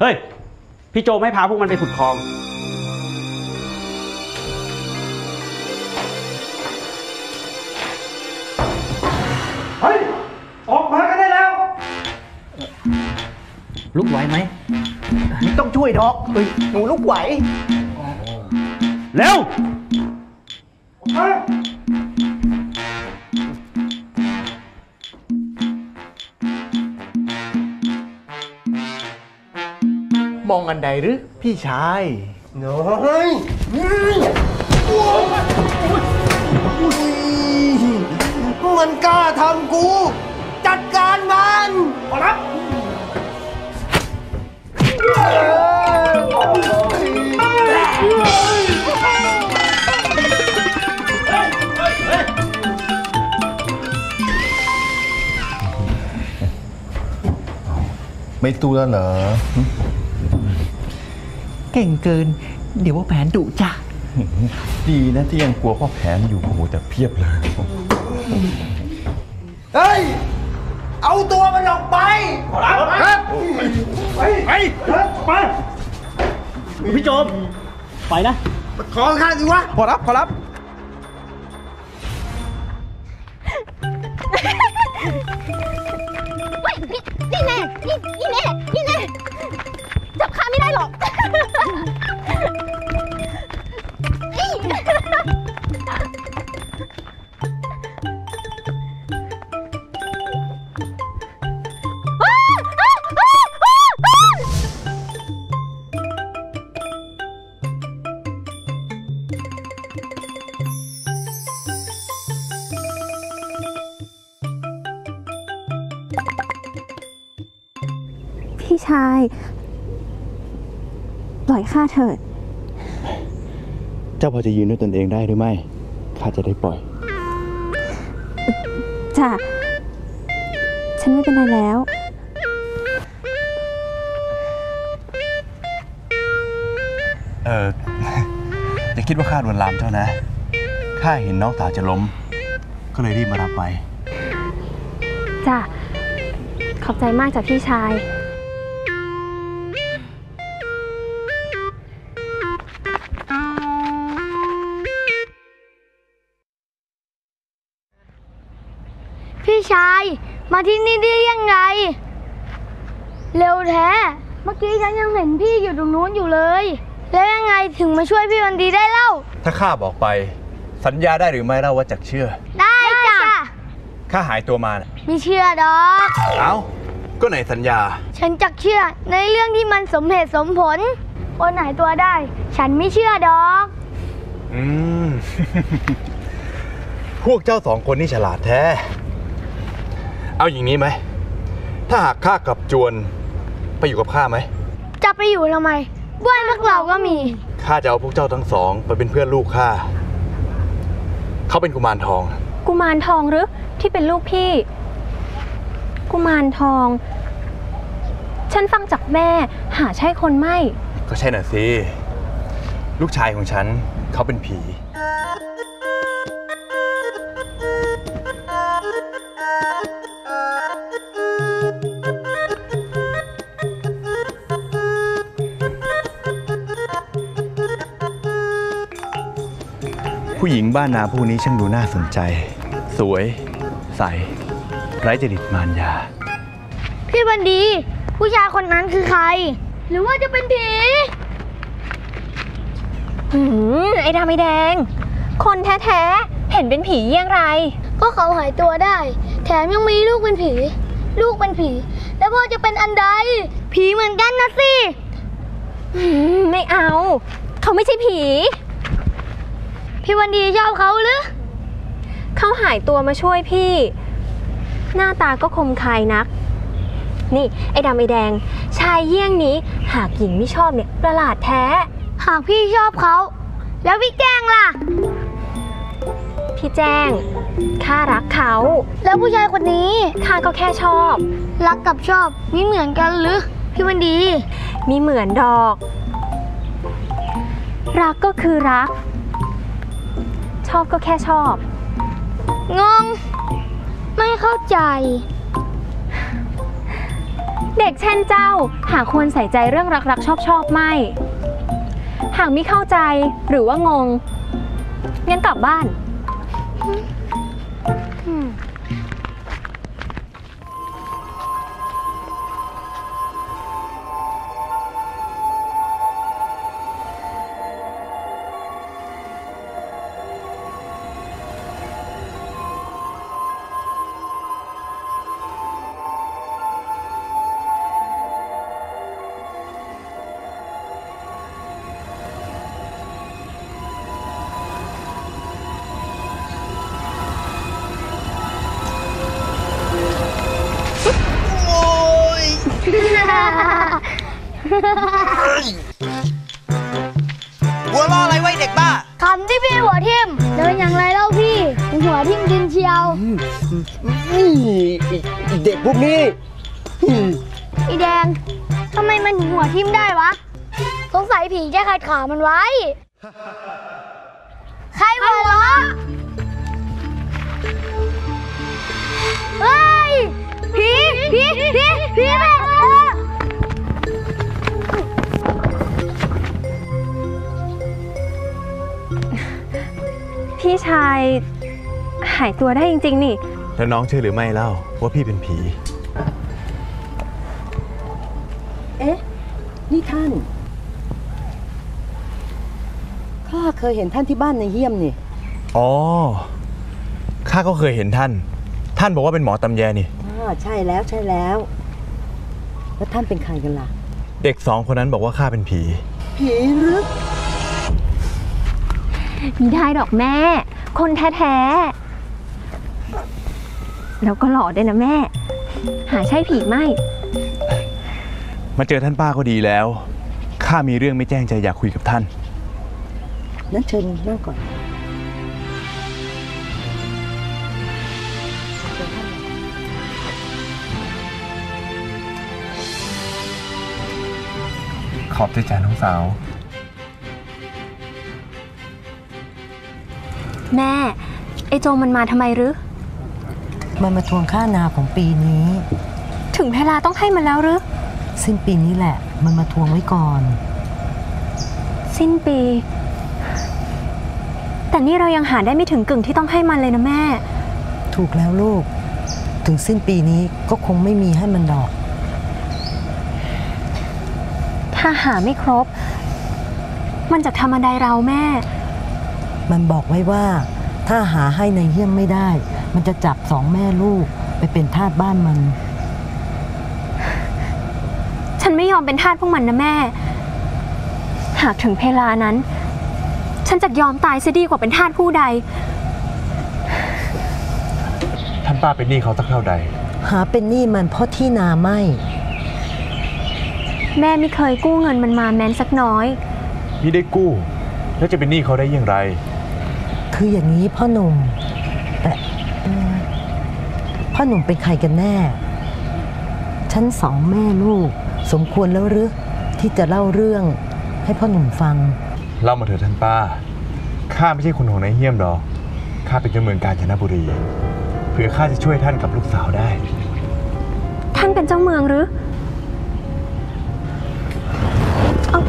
เฮ้ย พี่โจไม่พาพวกมันไปขุดคลอง เฮ้ย ออกมากันได้แล้ว ลุกไหวไหมไม่ต้องช่วยดอกเฮ้ยหนูลุกไหว เร็ว ใดหรือพี่ชายน้อยมันกล้าทำกู จัดการมันขอรับไม่ตู้แล้วเหรอ ก่งเกิน เดี๋ยวว่าแผนดุจ้ะดีนะที่ยังกลัวพ่อแผนอยู่โอ้โหแต่เพียบเลยเฮ้ย เอาตัวมันออกไปขอรับครับไปไปไปพี่โจมไปนะ ขอข้างสิวะขอรับ ขอรับเฮ้ยนี่นี่แน่นี่นี่แน่นี่แน่จับข้าไม่ได้หรอก はい! อยข้าเถิด เจ้าพอจะยืนด้วยตนเองได้หรือไม่ ข้าจะได้ปล่อย จ้ะ ฉันไม่เป็นไรแล้วเอออย่าคิดว่าข้าลวนลามเจ้านะ ข้าเห็นน้องสาวจะล้ม ก็เลยรีบมารับไป จ้ะ ขอบใจมากจากพี่ชาย มาที่นี่ได้ยังไง เร็วแท้ เมื่อกี้ฉันยังเห็นพี่อยู่ตรงนู้นอยู่เลย แล้วยังไงถึงมาช่วยพี่วันดีได้เล่า ถ้าข้าบอกไป สัญญาได้หรือไม่เล่าว่าจักเชื่อ ได้จ้ะข้าหายตัวมาน่ะไม่เชื่อดอก เอ้า ก็ไหนสัญญา ฉันจักเชื่อในเรื่องที่มันสมเหตุสมผลคนหายตัวได้ ฉันไม่เชื่อดอก อืม พวกเจ้าสองคนนี่ฉลาดแท้ เอาอย่างนี้ไหม ถ้าหากข้ากับจวนไปอยู่กับข้าไหม จะไปอยู่ทำไมบ้านพวกเราก็มี ข้าจะเอาพวกเจ้าทั้งสองไปเป็นเพื่อนลูกข้า เขาเป็นกุมารทอง กุมารทองหรือที่เป็นลูกพี่ กุมารทอง ฉันฟังจากแม่ หาใช่คนไม่ ก็ใช่น่ะสิ ลูกชายของฉันเขาเป็นผี ผู้หญิงบ้านนาผู้นี้ช่างดูน่าสนใจ สวย ใส ไร้จริตมารยา พี่วันดี ผู้ชายคนนั้นคือใคร หรือว่าจะเป็นผีหืมไอ้ดำไอ้แดง คนแท้ๆ เห็นเป็นผีเยี่ยงไร ก็เขาหายตัวได้ แถมยังมีลูกเป็นผี ลูกเป็นผี แล้วพ่อจะเป็นอันใด ผีเหมือนกันนะสิหืมไม่เอา เขาไม่ใช่ผี พี่วันดีชอบเขาหรือ เขาหายตัวมาช่วยพี่ หน้าตาก็คมคายนัก นี่ ไอ้ดำไอ้แดง ชายเยี่ยงนี้ หากหญิงไม่ชอบเนี่ยประหลาดแท้ หากพี่ชอบเขา แล้วพี่แจ้งล่ะ พี่แจ้ง ข้ารักเขา แล้วผู้ชายคนนี้ ข้าก็แค่ชอบ รักกับชอบนี่เหมือนกันหรือ พี่วันดี มีเหมือนดอก รักก็คือรัก ชอบก็แค่ชอบ งง ไม่เข้าใจ เด็กเช่นเจ้า หากควรใส่ใจเรื่องรักๆ ชอบๆไม่ หากไม่เข้าใจหรือว่างงงั้นกลับบ้าน ทิ่มดินเชียวเด็กพวกนี้อีแดงทำไมมันถึงหัวทิ่มได้วะ สงสัยผีจะขัดขามันไว้ ใครหัวเราะเฮ้ย ผีผีผีผีแม่พี่ชาย หายตัวได้จริง ๆ นี่ แล้วน้องเชื่อหรือไม่เล่าว่าพี่เป็นผี เอ๊ะ นี่ท่าน ข้าเคยเห็นท่านที่บ้านในเยี่ยมนี่ อ๋อ ข้าก็เคยเห็นท่าน ท่านบอกว่าเป็นหมอตำแยนี่อ่าใช่แล้วใช่แล้ว แล้วท่านเป็นใครกันล่ะ เด็กสองคนนั้นบอกว่าข้าเป็นผี ผีหรือ มีได้ดอกแม่ คนแท้ ๆ แล้วก็หล่อด้วยนะแม่ หาใช่ผีไหมมาเจอท่านป้าก็ดีแล้ว ข้ามีเรื่องไม่แจ้งใจอยากคุยกับท่าน นั้นเชิญนั่งก่อน ขอบใจจ้าน้องสาว แม่ ไอโจมันมาทำไมหรือ มันมาทวงค่านาของปีนี้ ถึงเวลาต้องให้มันแล้วหรือ สิ้นปีนี้แหละ มันมาทวงไว้ก่อน สิ้นปี แต่นี่เรายังหาได้ไม่ถึงกึ่งที่ต้องให้มันเลยนะแม่ ถูกแล้วลูก ถึงสิ้นปีนี้ก็คงไม่มีให้มันดอก ถ้าหาไม่ครบ มันจะทำอะไรเราแม่ มันบอกไว้ว่า ถ้าหาให้ในเยี่ยมไม่ได้ มันจะจับสองแม่ลูกไปเป็นทาสบ้านมัน ฉันไม่ยอมเป็นทาสพวกมันนะแม่ หากถึงเวลานั้น ฉันจะยอมตายเสียดีกว่าเป็นทาสผู้ใด ท่านป้าเป็นหนี้เขาสักเท่าใด หาเป็นหนี้มันเพราะที่นาไม่ แม่ไม่เคยกู้เงินมันมาแม้นสักน้อย มิได้กู้ แล้วจะเป็นหนี้เขาได้อย่างไร คืออย่างนี้พ่อหนุ่มแต่เอ่อ พ่อหนุ่มเป็นใครกันแน่ฉันสองแม่ลูก สมควรแล้วหรือที่จะเล่าเรื่องให้พ่อหนุ่มฟัง เล่ามาเถอะท่านป้า ข้าไม่ใช่คนของนายเฮี้ยมดอก ข้าเป็นเจ้าเมืองกาญจนบุรี เผื่อข้าจะช่วยท่านกับลูกสาวได้ ท่านเป็นเจ้าเมืองหรือเอา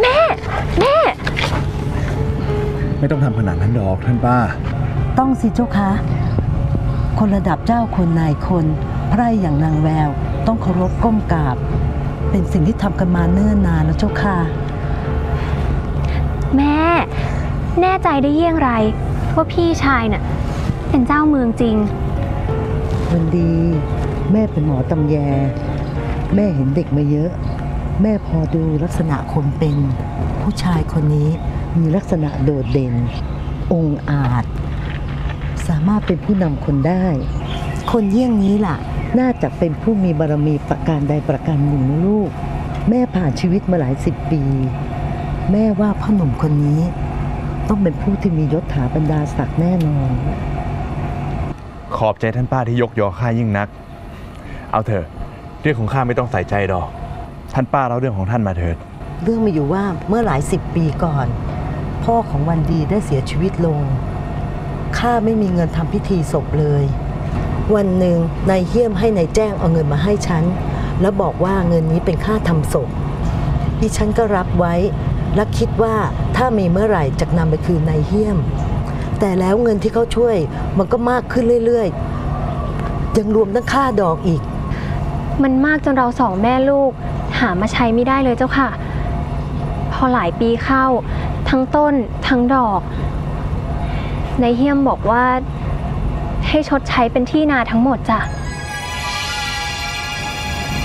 แม่ แม่ ไม่ต้องทำขนาดนั้นดอกท่านป้า ต้องสิเจ้าคะ คนระดับเจ้าคนนายคนไพร่อย่างนางแวว ต้องเคารพก้มกราบ เป็นสิ่งที่ทำกันมาเนิ่นนานแล้วเจ้าค่ะ แม่ แน่ใจได้เยี่ยงไร ว่าพี่ชายน่ะ เป็นเจ้าเมืองจริง วันดี แม่เป็นหมอตำแย แม่เห็นเด็กมาเยอะ แม่พอดูลักษณะคนเป็น ผู้ชายคนนี้มีลักษณะโดดเด่น องค์อาจ สามารถเป็นผู้นำคนได้ คนเยี่ยงนี้ล่ะ น่าจะเป็นผู้มีบารมีประการใดประการหนึ่งนะลูก แม่ผ่านชีวิตมาหลายสิบปี แม่ว่าพ่อหนุ่มคนนี้ ต้องเป็นผู้ที่มียศถาบรรดาศักดิ์แน่นอน ขอบใจท่านป้าที่ยกยอข้ายิ่งนัก เอาเถอะเรื่องของข้าไม่ต้องใส่ใจดอก ท่านป้าเล่าเรื่องของท่านมาเถิด เรื่องมีอยู่ว่าเมื่อหลายสิบปีก่อน พ่อของวันดีได้เสียชีวิตลง ข้าไม่มีเงินทำพิธีศพเลย วันหนึ่งนายเฮี้ยมให้นายแจ้งเอาเงินมาให้ฉัน แล้วบอกว่าเงินนี้เป็นค่าทำศพดิฉันก็รับไว้ และคิดว่าถ้ามีเมื่อไหร่จะนำไปคืนนายเฮี้ยม แต่แล้วเงินที่เขาช่วยมันก็มากขึ้นเรื่อยๆ ยังรวมทั้งค่าดอกอีก มันมากจนเราสองแม่ลูก หามาใช้ไม่ได้เลยเจ้าค่ะ พอหลายปีเข้า ทั้งต้นทั้งดอก นายเฮียมบอกว่า ให้ชดใช้เป็นที่นาทั้งหมดจ้ะ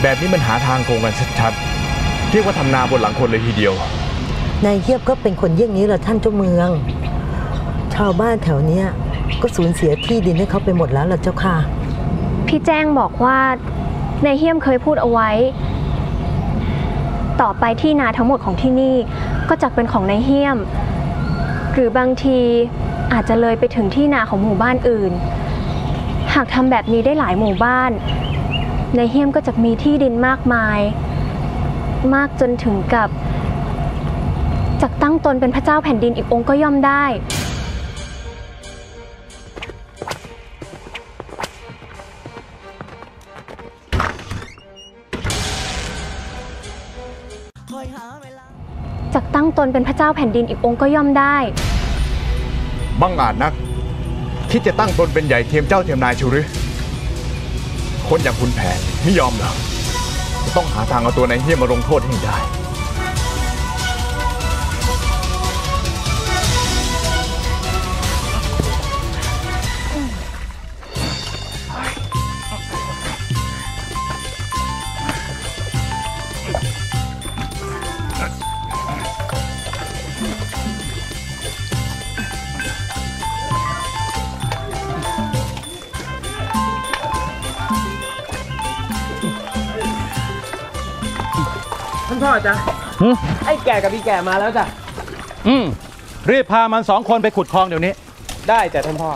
แบบนี้มันหาทางโกงกันชัดๆ เรียกว่าทำนาบนหลังคนเลยทีเดียว นายเฮียบก็เป็นคนเยี่ยงนี้แหละท่านเจ้าเมือง ชาวบ้านแถวเนี้ยก็สูญเสียที่ดินให้เขาไปหมดแล้วล่ะเจ้าค่ะ พี่แจ้งบอกว่านายเฮียมเคยพูดเอาไว้ ต่อไปที่นาทั้งหมดของที่นี่ก็จะเป็นของนายเฮียม หรือบางที อาจจะเลยไปถึงที่นาของหมู่บ้านอื่น หากทำแบบนี้ได้หลายหมู่บ้านนายเฮียมก็จะมีที่ดินมากมาย มากจนถึงกับจักตั้งตนเป็นพระเจ้าแผ่นดินอีกองค์ก็ย่อมได้ จักตั้งตนเป็นพระเจ้าแผ่นดินอีกองค์ก็ย่อมได้ บังอาจนัก คิดจะตั้งตนเป็นใหญ่เทียมเจ้าเทียมนายชูหรือ คนอย่างคุณแผนไม่ยอมเหรอจะต้องหาทางเอาตัวนายเฮียมาลงโทษให้ได้ ท่านพ่อจ้ะไอ้แก่กับพี่แก่มาแล้วจ้ะอืมรีบพามันสองคนไปขุดคลองเดี๋ยวนี้ ได้จ้ะท่านพ่อ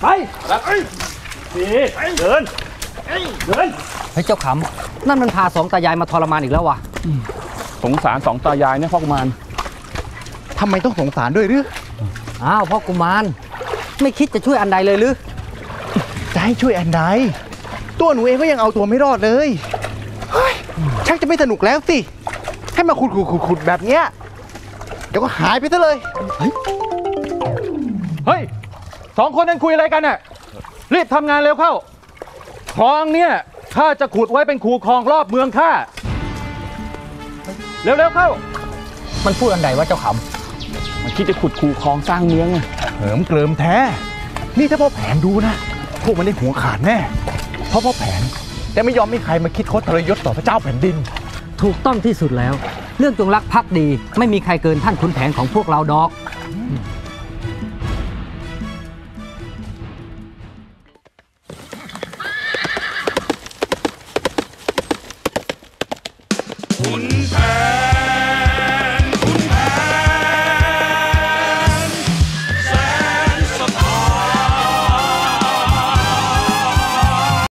ไปไปนี่เดินเดินเฮ้ยเจ้าขำนั่นมันพาสองตายายมาทรมานอีกแล้ววะสงสารสองตายายเนี่ยพ่อกุมารทำไมต้องสงสารด้วยหรืออ้าวพ่อกุมารไม่คิดจะช่วยอันใดเลยหรือจะให้ช่วยอันใดตัวหนูเองก็ยังเอาตัวไม่รอดเลยเฮ้ย ชักจะไม่สนุกแล้วสิ ให้มาขุดขุดขุดขุดแบบเนี้ย เดี๋ยวก็หายไปซะเลย เฮ้ยสองคนนั้นคุยอะไรกันน่ะ รีบทำงานเร็วเข้า คลองเนี่ยข้าจะขุดไว้เป็นคูคลองรอบเมืองข้า เร็วๆเข้า มันพูดอันใดว่าเจ้าขมันคิดจะขุดคูคลองสร้างเมืองอะเหิมเกลิมแท้ นี่ถ้าพ่อแผนดูนะ พวกมันได้หัวขาดแน่ เพราะพ่อแผน แต่ไม่ยอมให้ใครมาคิดคดทรยศต่อพระเจ้าแผ่นดิน ถูกต้องที่สุดแล้ว เรื่องจงรักภักดี ไม่มีใครเกินท่านขุนแผนของพวกเราดอก